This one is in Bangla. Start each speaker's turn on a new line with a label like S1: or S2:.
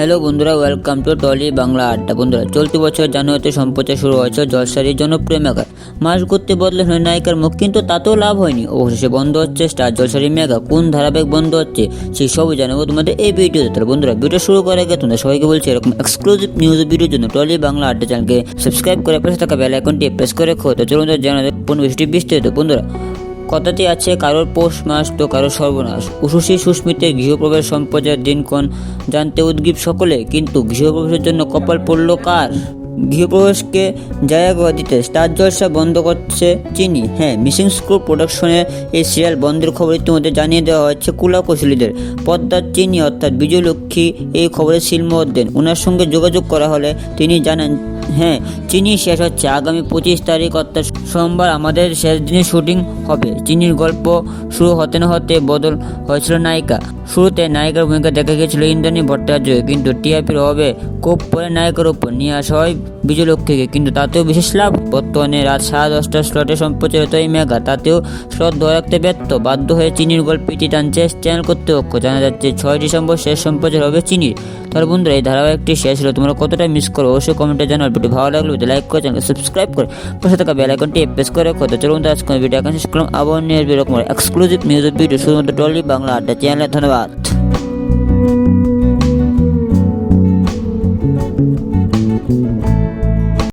S1: হ্যালো বন্ধুরা ওয়েলকাম টু টলি বাংলা আড্ডা। বন্ধুরা, চলতি বছর জানুয়ারিতে সম্প্রচার শুরু হয়েছে জলসারির জনপ্রিয় মেগা। মাস ঘুরতে বদলে নায়িকার মুখ, কিন্তু তাতেও লাভ হয়নি। অবশেষে বন্ধ হচ্ছে স্টার জলসারি মেগা। কোন ধারাবাহিক বন্ধ হচ্ছে সেই সবই জানাব তোমাদের এই ভিডিওতে তাহলে বন্ধুরা ভিডিও শুরু করার আগে তোমরা সবাইকে বলছি, এরকম এক্সক্লুসিভ নিউজ ভিডিওর জন্য টলি বাংলা আড্ডা চ্যানেলকে সাবস্ক্রাইব করে পাশে থাকা বেল আইকনটি প্রেস করে রাখো। তো চলুন জানাতে কোন বিষয়টি বিস্তারিত। বন্ধুরা, কথাটি আছে, কারোর পৌষ মাস তো কারোর সর্বনাশ। উশুশী সুস্মিতের গৃহপ্রবেশ সম্প্রচার দিনক্ষণ জানতে উদ্গীব সকলে, কিন্তু গৃহপ্রবেশের জন্য কপাল পড়ল কার? গৃহপ্রবেশকে জায়গা দিতে স্টার জলসা বন্ধ করছে চিনি। হ্যাঁ মিসিং স্কুল প্রোডাকশনের এই সিরিয়াল বন্ধের খবর ইতিমধ্যে জানিয়ে দেওয়া হয়েছে কুলা কৌশলীদের। পদ্মার চিনি অর্থাৎ বিজয়লক্ষ্মী এই খবরে সিলমোহর দেন। ওনার সঙ্গে যোগাযোগ করা হলে তিনি জানান হ্যাঁ চিনি শেষ হচ্ছে। আগামী পঁচিশ তারিখ, অর্থাৎ সোমবার আমাদের শেষ দিনে শুটিং হবে। চিনির গল্প শুরু হতে না হতে বদল হয়েছিল নায়িকা। শুরুতে নায়িকার ভূমিকা দেখা গিয়েছিল ইন্দ্রাণী ভট্টাচার্য, কিন্তু টিআরপির অভাবে কোপ পরে নায়িকার উপর নিয়ে আসা হয় বিজয়লক্ষ্মীকে। কিন্তু তাতেও বিশেষ লাভ। বর্তমানে রাত সাড়ে দশটার স্লটে সম্প্রচারিত এই মেগা, তাতেও স্লট ধরে রাখতে ব্যর্থ। বাধ্য হয়ে চিনির গল্পটি টানছে চ্যানেল কর্তৃপক্ষ। জানা যাচ্ছে ছয় ডিসেম্বর শেষ সম্প্রচার হবে চিনির। তাহলে বন্ধুরা, এই ধারাবাহিকটি শেষ হলো। তোমরা কতটা মিস করো, অবশ্যই কমেন্টে জানাও। ভিডিও ভালো লাগল লাইক করে চ্যানেলকে সাবস্ক্রাইব করে। পাশে থাকা বেল আইকনটি প্রেস করে কত চলুন আজ কোনো ভিডিও এখন শেষ করলাম। আবার নিয়ে এরকম এক্সক্লুসিভ মিউজিক ভিডিও শুধুমাত্র টলি বাংলা আড্ডা চ্যানেলে ধন্যবাদ। Thank you.